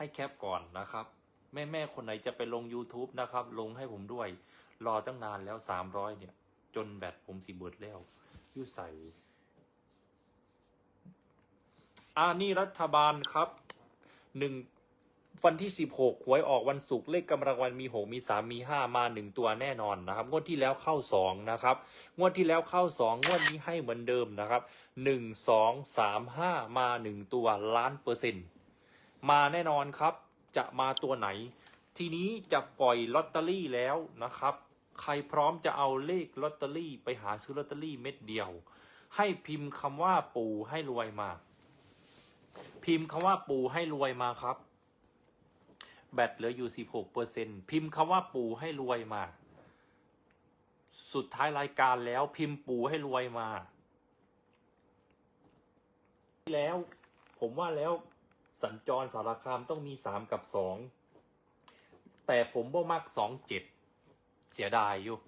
ให้แคปก่อนนะครับ แม่แม่ๆคนไหนจะไปลง YouTube นะครับ ลงให้ผมด้วย รอตั้งนานแล้วสามร้อยเนี่ย จนแบตผมสีเบิดแล้วยุ่ใส่อ่านี่รัฐบาลครับหนึ่งวันที่สิบหกหวยออกวันศุกร์เลขกำลังวันมีหกมีสามมีห้ามาหนึ่งตัวแน่นอนนะครับ งวดที่แล้วเข้าสองนะครับ งวดที่แล้วเข้าสองงวดนี้ให้เหมือนเดิมนะครับหนึ่งสองสามห้ามาหนึ่งตัวล้านเปอร์เซ็นต์ มาแน่นอนครับ จะมาตัวไหน ทีนี้จะปล่อยลอตเตอรี่แล้วนะครับ ใครพร้อมจะเอาเลขลอตเตอรี่ ไปหาซื้อลอตเตอรี่เม็ดเดียว ให้พิมพ์คำว่าปู่ให้รวยมา พิมพ์คำว่าปู่ให้รวยมาครับ แบตเหลืออยู่ 16เปอร์เซ็นพิมพ์คำว่าปู่ให้รวยมา สุดท้ายรายการแล้วพิมพ์ปู่ให้รวยมา แล้วผมว่าแล้ว สัญจรสารคามต้องมีสามกับสองแต่ผมบ่มักสองเจ็ดเสียดายอยู่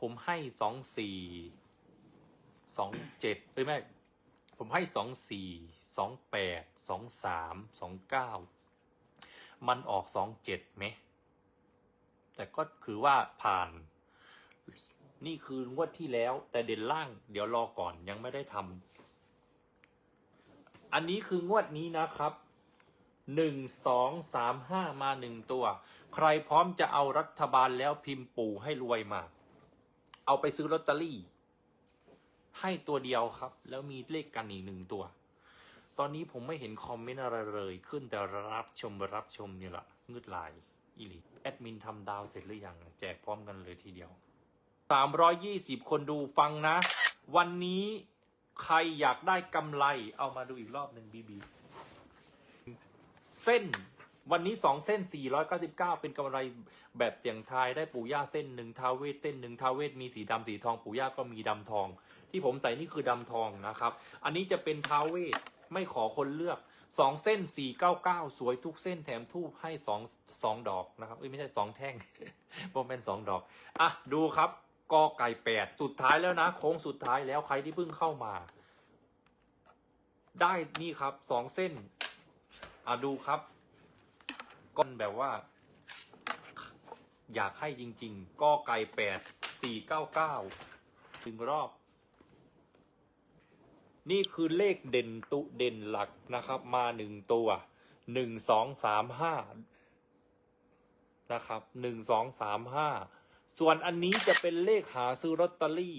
ผมให้สองสี่สองเจ็ดเอ้ยแม่ผมให้สองสี่สองแปดสองสามสองเก้ามันออกสองเจ็ดไหม แต่ก็คือว่าผ่าน นี่คืองวดที่แล้ว แต่เด่นล่าง เดี๋ยวรอก่อนยังไม่ได้ทำอันนี้คืองวดนี้นะครับ หนึ่งสองสามห้ามาหนึ่งตัว ใครพร้อมจะเอารัฐบาลแล้วพิมพ์ปู่ให้รวยมา เอาไปซื้อลอตเตอรี่ ให้ตัวเดียวครับ แล้วมีเลขกันอีกหนึ่งตัว ตอนนี้ผมไม่เห็นคอมเมนต์อะไรเลยขึ้นแต่รับชมรับชมนี่แหละงืดลายอีหลีแอดมินทำดาวเสร็จหรือยังแจกพร้อมกันเลยทีเดียว320คนดูฟังนะ วันนี้ใครอยากได้กำไรเอามาดูอีกรอบหนึ่งบีบี เส้น วันนี้สองเส้น 499 เป็นกำไรแบบเสียงทายได้ปู่ย่าเส้นหนึ่งทาวเวสเส้นหนึ่งทาวเวสมีสีดำสีทองปู่ย่าก็มีดำทอง ที่ผมใส่นี่คือดำทองนะครับ อันนี้จะเป็นทาวเวสไม่ขอคนเลือกสองเส้น 499 สวยทุกเส้นแถมทูบให้สองสองดอกนะครับเอ้ยไม่ใช่สองแท่งผมเป็นสองดอกอะดูครับกอไก่แปดสุดท้ายแล้วนะโค้งสุดท้ายแล้วใครที่เพิ่งเข้ามา ได้นี่ครับสองเส้น อะดูครับ ก้อนแบบว่า อยากให้จริง ๆกอไก่แปดสี่เก้าเก้าถึงรอบ นี่คือเลขเด่นตุเด่นหลักนะครับ มาหนึ่งตัวหนึ่งสองสามห้านะครับหนึ่งสองสามห้าส่วนอันนี้จะเป็นเลขหาซื้อลอตเตอรี่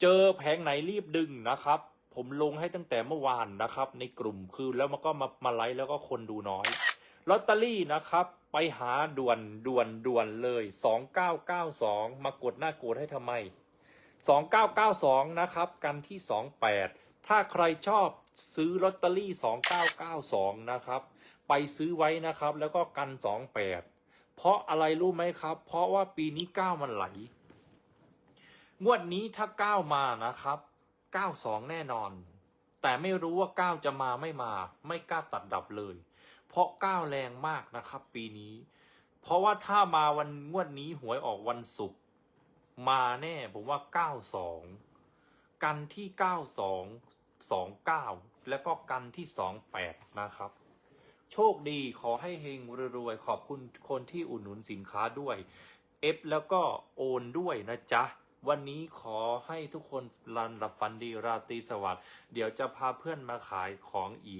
เจอแผงไหนรีบดึงนะครับ ผมลงให้ตั้งแต่เมื่อวานนะครับ ในกลุ่มคือแล้วมันก็มามาไลฟ์แล้วก็คนดูน้อยลอตเตอรี่นะครับ ไปหาด่วนด่วนด่วนเลยสองเก้าเก้าสองมากดหน้ากดให้ทำไมสองเก้าเก้าสองนะครับ กันที่สองแปดถ้าใครชอบซื้อลอตเตอรี่สองเก้าเก้าสองนะครับ ไปซื้อไว้นะครับ แล้วก็กันสองแปดเพราะอะไรรู้ไหมครับ เพราะว่าปีนี้เก้ามันไหล งวดนี้ถ้าเก้ามานะครับ เก้าสองแน่นอน แต่ไม่รู้ว่าเก้าจะมาไม่มา ไม่กล้าตัดดับเลย เพราะเก้าแรงมากนะครับ ปีนี้ เพราะว่าถ้ามาวันงวดนี้หวยออกวันศุกร์มาแน่ผมว่าเก้าสองกันที่เก้าสองสองเก้าแล้วก็กันที่สองแปดนะครับโชคดีขอให้เฮงรวยๆขอบคุณคนที่อุดหนุนสินค้าด้วย เอฟแล้วก็โอนด้วยนะจ๊ะ วันนี้ขอให้ทุกคนรันหลับฝันดีราตรีสวัสดิ์เดี๋ยวจะพาเพื่อนมาขายของอีก